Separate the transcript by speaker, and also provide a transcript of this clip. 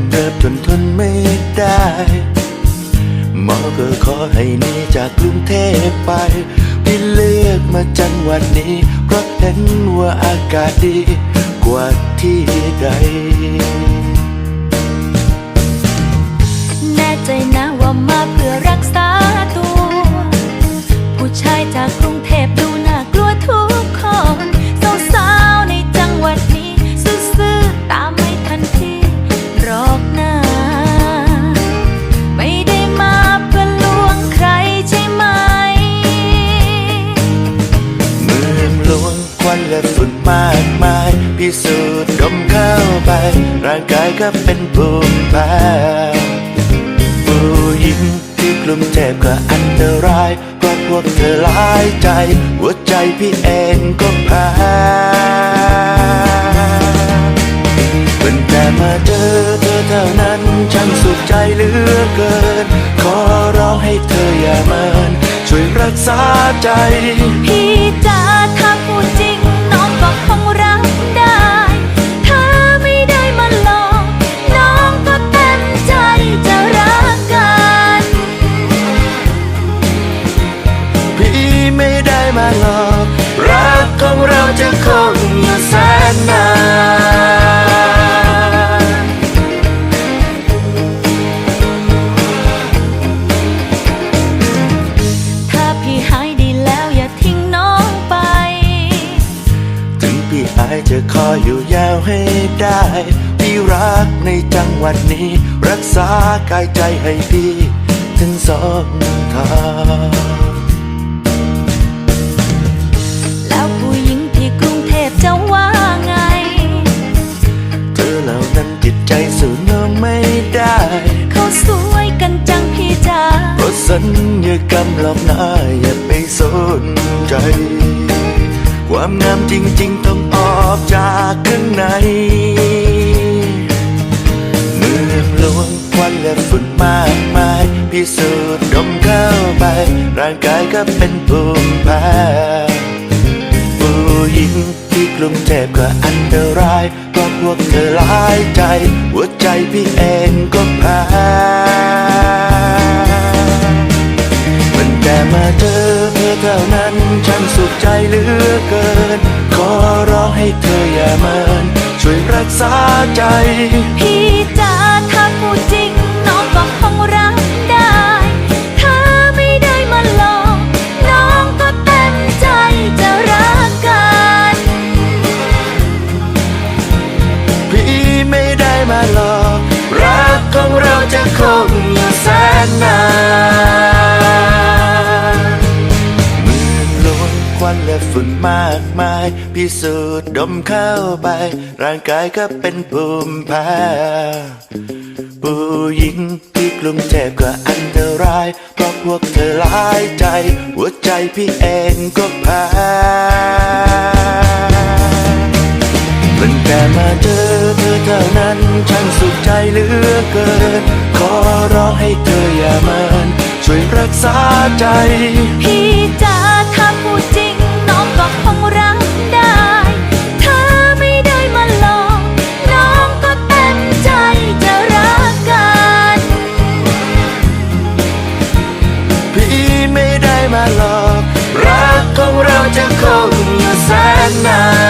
Speaker 1: ำเดิมจนทนไม่ได้หมอก็ขอให้หนีจากกรุงเทพไปพี่เลือกมาจังหวัดนี้ เพราะเห็นว่าอากาศดีกว่าที่ใด
Speaker 2: และ
Speaker 1: ฝุ่นมากมาย พิสูจน์ดมเข้าไป ร่างกายก็เป็นภูมิแพ้ผู้หญิงที่กลุ่มเทพก็อันตรายเพราะพวกเธอหลายใจ หัวใจพี่เองก็แพ้เป็นแต่มาเจอเธอเท่านั้นช่างสุขใจเหลือเกิน ขอร้องให้เธออย่าเมินช่วยรักษาใจ
Speaker 2: ให้ได้
Speaker 1: พี่รักในจังหวัดนี้ รักษากายใจให้พี่ ถึงสองทาง
Speaker 2: แล้วผู้หญิงที่กรุงเทพจะว่าไง
Speaker 1: เธอเหล่านั้นจิตใจสู้น้องไม่ได้
Speaker 2: เขาสวยกันจังพี่จ๋า
Speaker 1: เพราะสัญญากรรมหลอกหน้าอย่าไปสนใจ ความงามจริง ๆ ต้อง ออกจากข้างใน เมืองหลวงควันและฝุ่นมากมาย พิสูจน์ดมเข้าไป ร่างกายก็เป็นภูมิแพ้ผู้หญิงที่กรุงเทพก็อันตรายเพราะพวกเธอหลายใจ หัวใจพี่เองก็แพ้ ให้เธออย่าเมินช่วยรักษาใจ
Speaker 2: พี่จ๋าถ้าพูดจริงน้องก็คงรับได้ ถ้าไม่ได้มาหลอกน้องก็เต็มใจจะรักกัน
Speaker 1: พี่ไม่ได้มาหล ฝุ่นมากมาย พิสูจน์ดมเข้าไป ร่างกายก็เป็นภูมิแพ้ผู้หญิงที่กรุงเทพก็อันตราย เพราะพวกเธอหลายใจ หัวใจพี่เองก็แพ้มันแต่มาเจอเธอเท่านั้นช่างสุขใจเหลือเกิน ขอร้องให้เธออย่าเมินช่วยรักษาใจ
Speaker 2: พี่จ๋าถ้า
Speaker 1: จะคงอยู่แสนนาน